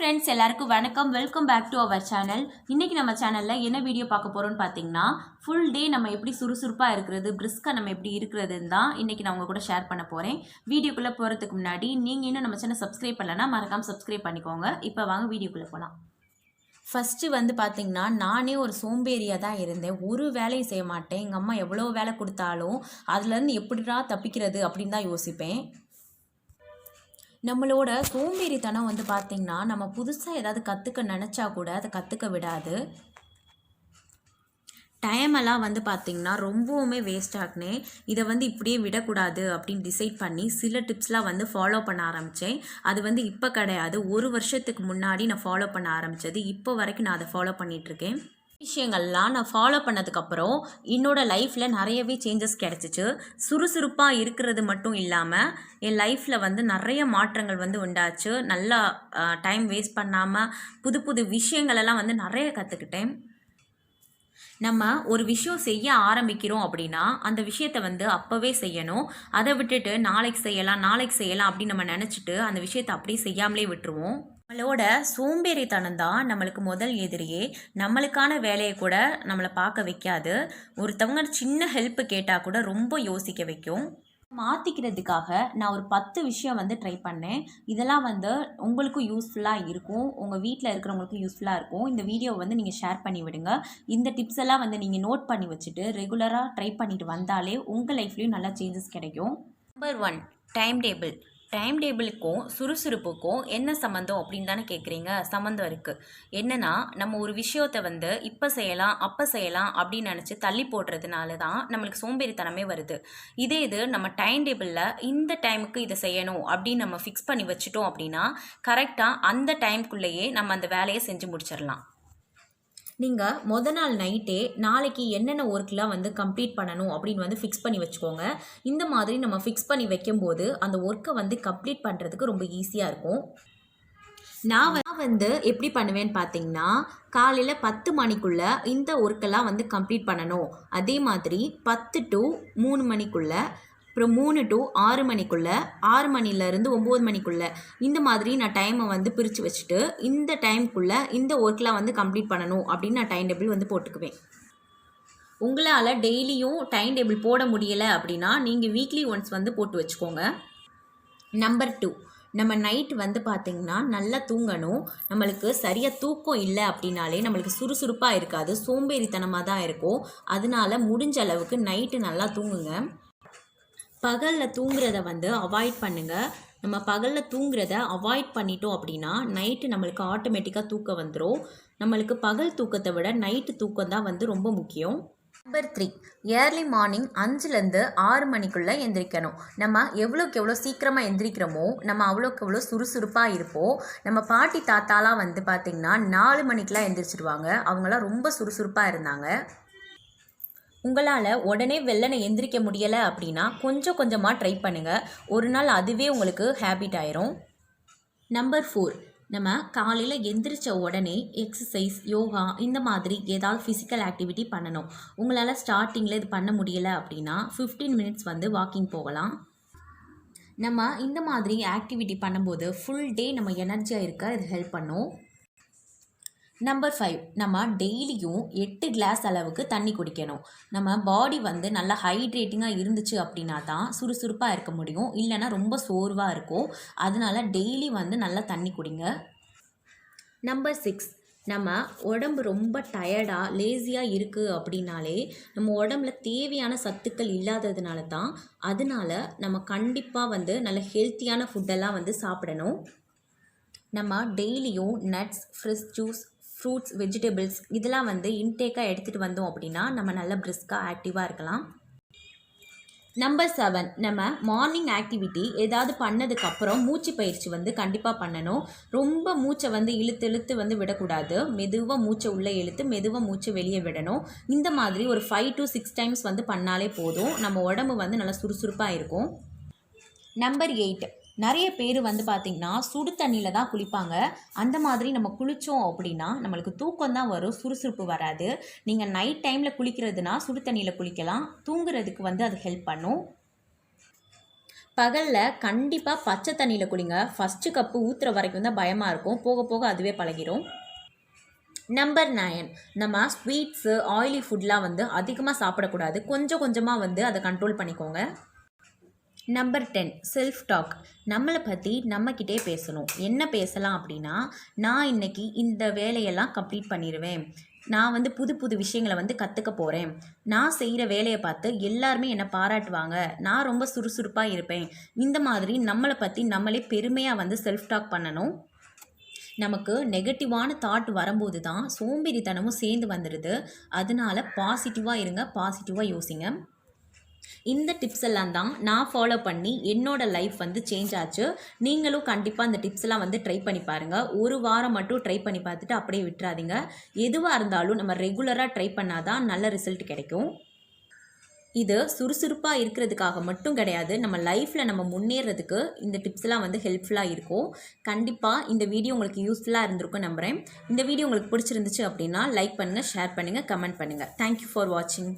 Friends எல்லாருக்கும் வணக்கம். Welcome back to our channel இன்றைக்கி நம்ம சேனலில் என்ன வீடியோ பார்க்க போகிறோம்னு பார்த்தீங்கன்னா ஃபுல் டே நம்ம எப்படி சுறுசுறுப்பாக இருக்கிறது பிரிஸ்காக நம்ம எப்படி இருக்கிறதுன்னு தான் இன்றைக்கி நான் உங்கள் கூட ஷேர் பண்ண போகிறேன் வீடியோக்குள்ளே போகிறதுக்கு முன்னாடி நீங்கள் இன்னும் நம்ம சேனல் சப்ஸ்கிரைப் பண்ணலன்னா மறக்காமல் சப்ஸ்கிரைப் பண்ணிக்கோங்க. இப்போ வாங்க வீடியோக்குள்ளே போகலாம் ஃபஸ்ட்டு வந்து பார்த்திங்கன்னா நானே ஒரு சோம்பேறியாக தான் இருந்தேன். ஒரு வேலையும் செய்ய மாட்டேன். எங்கள் அம்மா எவ்வளோ வேலை கொடுத்தாலும் அதுலேருந்து எப்படிடா தப்பிக்கிறது அப்படின்னு தான் யோசிப்பேன். நம்மளோட சோம்பேறித்தனம் வந்து பார்த்திங்கன்னா நம்ம புதுசாக ஏதாவது கற்றுக்க நினச்சா கூட அதை கற்றுக்க விடாது. டைமெல்லாம் வந்து பார்த்திங்கன்னா ரொம்பவுமே வேஸ்ட் ஆகினேன் இதை வந்து இப்படியே விடக்கூடாது அப்படின்னு டிசைட் பண்ணி சில டிப்ஸ்லாம் வந்து ஃபாலோ பண்ண ஆரம்பித்தேன் அது வந்து இப்போ கிடையாது. ஒரு வருஷத்துக்கு முன்னாடி நான் ஃபாலோ பண்ண ஆரம்பித்தது இப்போ வரைக்கும் நான் அதை ஃபாலோ பண்ணிகிட்ருக்கேன் விஷயங்கள்லாம் நான் ஃபாலோ பண்ணதுக்கப்புறம் என்னோடய லைஃப்பில் நிறையவே சேஞ்சஸ் கிடச்சிச்சு. சுறுசுறுப்பாக இருக்கிறது மட்டும் இல்லாமல் என் லைஃப்பில் வந்து நிறைய மாற்றங்கள் வந்து உண்டாச்சு. நல்லா டைம் வேஸ்ட் பண்ணாமல் புது புது விஷயங்களெல்லாம் வந்து நிறைய கற்றுக்கிட்டேன் நம்ம ஒரு விஷயம் செய்ய ஆரம்பிக்கிறோம் அப்படின்னா அந்த விஷயத்தை வந்து அப்போவே செய்யணும். அதை விட்டுட்டு நாளைக்கு செய்யலாம் நாளைக்கு செய்யலாம் அப்படின்னு நம்ம நினச்சிட்டு அந்த விஷயத்தை அப்படியே செய்யாமலே விட்டுருவோம். நம்மளோட சோம்பேறித்தனம் தான் நம்மளுக்கு முதல் எதிரியே. நம்மளுக்கான வேலையை கூட நம்மளை பார்க்க வைக்காது. ஒருத்தவங்க சின்ன ஹெல்ப் கேட்டால் கூட ரொம்ப யோசிக்க வைக்கும். மாற்றிக்கிறதுக்காக நான் ஒரு பத்து விஷயம் வந்து ட்ரை பண்ணேன். இதெல்லாம் வந்து உங்களுக்கும் யூஸ்ஃபுல்லாக இருக்கும். உங்கள் வீட்டில் இருக்கிறவங்களுக்கும் யூஸ்ஃபுல்லாக இருக்கும். இந்த வீடியோவை வந்து நீங்கள் ஷேர் பண்ணி விடுங்க. இந்த டிப்ஸ் எல்லாம் வந்து நீங்கள் நோட் பண்ணி வச்சுட்டு ரெகுலராக ட்ரை பண்ணிட்டு வந்தாலே உங்கள் லைஃப்லேயும் நல்லா சேஞ்சஸ் கிடைக்கும். Number one time table time டேபிளுக்கும் சுறுசுறுப்புக்கும் என்ன சம்மந்தம் அப்படின்னு தானே கேட்குறீங்க சம்மந்தம் இருக்குது என்னென்னா நம்ம ஒரு விஷயத்தை வந்து இப்போ செய்யலாம் அப்போ செய்யலாம் அப்படின்னு நினச்சி தள்ளி போடுறதுனால தான் நம்மளுக்கு சோம்பேறித்தனமே வருது. இதே இது நம்ம டைம் டேபிளில் இந்த டைமுக்கு இதை செய்யணும் அப்படின்னு நம்ம ஃபிக்ஸ் பண்ணி வச்சுட்டோம் அப்படின்னா கரெக்டாக அந்த டைம்குள்ளேயே நம்ம அந்த வேலையை செஞ்சு முடிச்சிடலாம். நீங்கள் மொதல் நாள் நைட்டே நாளைக்கு என்னென்ன ஒர்க்லாம் வந்து கம்ப்ளீட் பண்ணணும் அப்படின்னு வந்து ஃபிக்ஸ் பண்ணி வச்சுக்கோங்க. இந்த மாதிரி நம்ம ஃபிக்ஸ் பண்ணி வைக்கும்போது அந்த ஒர்க்கை வந்து கம்ப்ளீட் பண்ணுறதுக்கு ரொம்ப ஈஸியாக இருக்கும். நான் வந்து எப்படி பண்ணுவேன்னு பார்த்தீங்கன்னா காலையில் பத்து மணிக்குள்ளே இந்த ஒர்க்கெல்லாம் வந்து கம்ப்ளீட் பண்ணணும். அதே மாதிரி பத்து டு மூணு மணிக்குள்ளே அப்புறம் மூணு டு ஆறு மணிக்குள்ளே ஆறு மணிலேருந்து ஒம்பது மணிக்குள்ளே இந்த மாதிரி நான் டைமை வந்து பிரித்து வச்சுட்டு இந்த டைம்குள்ளே இந்த ஒர்க்லாம் வந்து கம்ப்ளீட் பண்ணணும் அப்படின்னு நான் டைம் டேபிள் வந்து போட்டுக்குவேன். உங்களால் டெய்லியும் டைம் டேபிள் போட முடியலை அப்படின்னா நீங்கள் வீக்லி ஒன்ஸ் வந்து போட்டு வச்சுக்கோங்க. நம்பர் டூ நம்ம நைட் வந்து பார்த்திங்கன்னா நல்லா தூங்கணும். நம்மளுக்கு சரியாக தூக்கம் இல்லை அப்படின்னாலே நம்மளுக்கு சுறுசுறுப்பாக இருக்காது சோம்பேறித்தனமாக தான் இருக்கும். அதனால முடிஞ்ச அளவுக்கு நைட்டு நல்லா தூங்குங்க. பகலில் தூங்குறத வந்து அவாய்ட் பண்ணுங்கள் நம்ம பகலில் தூங்குறத அவாய்ட் பண்ணிட்டோம் அப்படின்னா நைட்டு நம்மளுக்கு ஆட்டோமேட்டிக்காக தூக்கம் வந்துடும் நம்மளுக்கு பகல் தூக்கத்தை விட நைட்டு தூக்கம் தான் வந்து ரொம்ப முக்கியம். நம்பர் த்ரீ ஏர்லி மார்னிங் அஞ்சுலேருந்து ஆறு மணிக்குள்ளே எந்திரிக்கணும். நம்ம எவ்வளோக்கு எவ்வளோ சீக்கிரமாக எந்திரிக்கிறோமோ நம்ம அவ்வளோக்கு எவ்வளோ சுறுசுறுப்பாக இருப்போம். நம்ம பாட்டி தாத்தாலாம் வந்து பார்த்திங்கன்னா நாலு மணிக்கெலாம் எந்திரிச்சிடுவாங்க அவங்களாம் ரொம்ப சுறுசுறுப்பாக இருந்தாங்க. உங்களால் உடனே வெள்ளனை எந்திரிக்க முடியலை அப்படின்னா கொஞ்சம் கொஞ்சமாக ட்ரை பண்ணுங்கள் ஒரு நாள் அதுவே உங்களுக்கு ஹேபிட் ஆயிரும். நம்பர் ஃபோர் நம்ம காலையில் எந்திரிச்ச உடனே எக்ஸசைஸ் யோகா இந்த மாதிரி ஏதாவது ஃபிசிக்கல் ஆக்டிவிட்டி பண்ணணும். உங்களால் ஸ்டார்டிங்கில் இது பண்ண முடியலை அப்படின்னா ஃபிஃப்டீன் மினிட்ஸ் வந்து வாக்கிங் போகலாம். நம்ம இந்த மாதிரி ஆக்டிவிட்டி பண்ணும்போது ஃபுல் டே நம்ம எனர்ஜியாக இருக்க இது ஹெல்ப் பண்ணும். நம்பர் ஃபைவ் நம்ம டெய்லியும் எட்டு கிளாஸ் அளவுக்கு தண்ணி குடிக்கணும். நம்ம பாடி வந்து நல்லா ஹைட்ரேட்டிங்காக இருந்துச்சு அப்படின்னா தான் சுறுசுறுப்பாக இருக்க முடியும். இல்லைன்னா ரொம்ப சோர்வாக இருக்கும். அதனால டெய்லி வந்து நல்லா தண்ணி குடிங்க. நம்பர் சிக்ஸ் நம்ம உடம்பு ரொம்ப டயர்டாக லேசியாக இருக்குது அப்படின்னாலே நம்ம உடம்புல தேவையான சத்துக்கள் இல்லாததுனால தான் அதனால நம்ம கண்டிப்பாக வந்து நல்ல ஹெல்த்தியான ஃபுட்டெல்லாம் வந்து சாப்பிடணும். நம்ம டெய்லியும் nuts fresh juice fruits vegetables இதெல்லாம் வந்து இன்டேக்காக எடுத்துகிட்டு வந்தோம் அப்படின்னா நம்ம நல்ல பிரிஸ்காக ஆக்டிவாக இருக்கலாம். நம்பர் செவன் நம்ம மார்னிங் ஆக்டிவிட்டி ஏதாவது பண்ணதுக்கப்புறம் மூச்சு பயிற்சி வந்து கண்டிப்பாக பண்ணணும். ரொம்ப மூச்சை வந்து இழுத்து இழுத்து வந்து விடக்கூடாது. மெதுவாக மூச்சை உள்ளே இழுத்து மெதுவாக மூச்சை வெளியே விடணும். இந்த மாதிரி ஒரு ஃபைவ் டு சிக்ஸ் டைம்ஸ் வந்து பண்ணாலே போதும். நம்ம உடம்பு வந்து நல்லா சுறுசுறுப்பாக இருக்கும். நம்பர் எயிட் நிறைய பேர் வந்து பார்த்திங்கன்னா சுடு தண்ணியில் தான் குளிப்பாங்க. அந்த மாதிரி நம்ம குளித்தோம் அப்படின்னா நம்மளுக்கு தூக்கம் தான் வரும் சுறுசுறுப்பு வராது. நீங்கள் நைட் டைமில் குளிக்கிறதுனா சுடு தண்ணியில் குளிக்கலாம். தூங்குறதுக்கு வந்து அது ஹெல்ப் பண்ணும். பகலில் கண்டிப்பாக பச்சை தண்ணியில் குளிங்க. ஃபஸ்ட்டு கப்பு ஊற்றுற வரைக்கும் தான் பயமாக இருக்கும். போக போக அதுவே பழகிடும் நம்பர் நயன் நம்ம ஸ்வீட்ஸு ஆயிலி ஃபுட்லாம் வந்து அதிகமாக சாப்பிடக்கூடாது. கொஞ்சம் கொஞ்சமாக வந்து அதை கண்ட்ரோல் பண்ணிக்கோங்க. நம்பர் டென் செல்ஃப் டாக் நம்மளை பற்றி நம்மக்கிட்டே பேசணும். என்ன பேசலாம் அப்படின்னா நான் இன்றைக்கி இந்த வேலையெல்லாம் கம்ப்ளீட் பண்ணிடுவேன் நான் வந்து புது புது விஷயங்களை வந்து கற்றுக்க போகிறேன் நான் செய்கிற வேலையை பார்த்து எல்லாருமே என்னை பாராட்டுவாங்க. நான் ரொம்ப சுறுசுறுப்பாக இருப்பேன். இந்த மாதிரி நம்மளை பற்றி நம்மளே பெருமையாக வந்து செல்ஃப் டாக் பண்ணணும். நமக்கு நெகட்டிவான தாட் வரும்போது தான் சோம்பேறித்தனமும் சேர்ந்து வந்துடுது அதனால பாசிட்டிவாக இருங்க பாசிட்டிவாக யோசிங்க. இந்த டிப்ஸ் எல்லாம் தான் நான் ஃபாலோ பண்ணி என்னோட லைஃப் வந்து சேஞ்ச் ஆச்சு. நீங்களும் கண்டிப்பாக அந்த டிப்ஸ் எல்லாம் வந்து ட்ரை பண்ணி பாருங்கள் ஒரு வாரம் மட்டும் ட்ரை பண்ணி பார்த்துட்டு அப்படியே விட்டுறாதீங்க. எதுவாக இருந்தாலும் நம்ம ரெகுலராக ட்ரை பண்ணாதான் நல்ல ரிசல்ட் கிடைக்கும். இது சுறுசுறுப்பாக இருக்கிறதுக்காக மட்டும் கிடையாது. நம்ம லைஃப்பில் நம்ம முன்னேறதுக்கு இந்த டிப்ஸ்லாம் வந்து ஹெல்ப்ஃபுல்லாக இருக்கும். கண்டிப்பாக இந்த வீடியோ உங்களுக்கு யூஸ்ஃபுல்லாக இருந்திருக்கும் நம்புகிறேன் இந்த வீடியோ உங்களுக்கு பிடிச்சிருந்துச்சு அப்படின்னா லைக் பண்ணுங்கள் ஷேர் பண்ணுங்கள் கமெண்ட் பண்ணுங்கள் தேங்க்யூ ஃபார் வாட்சிங்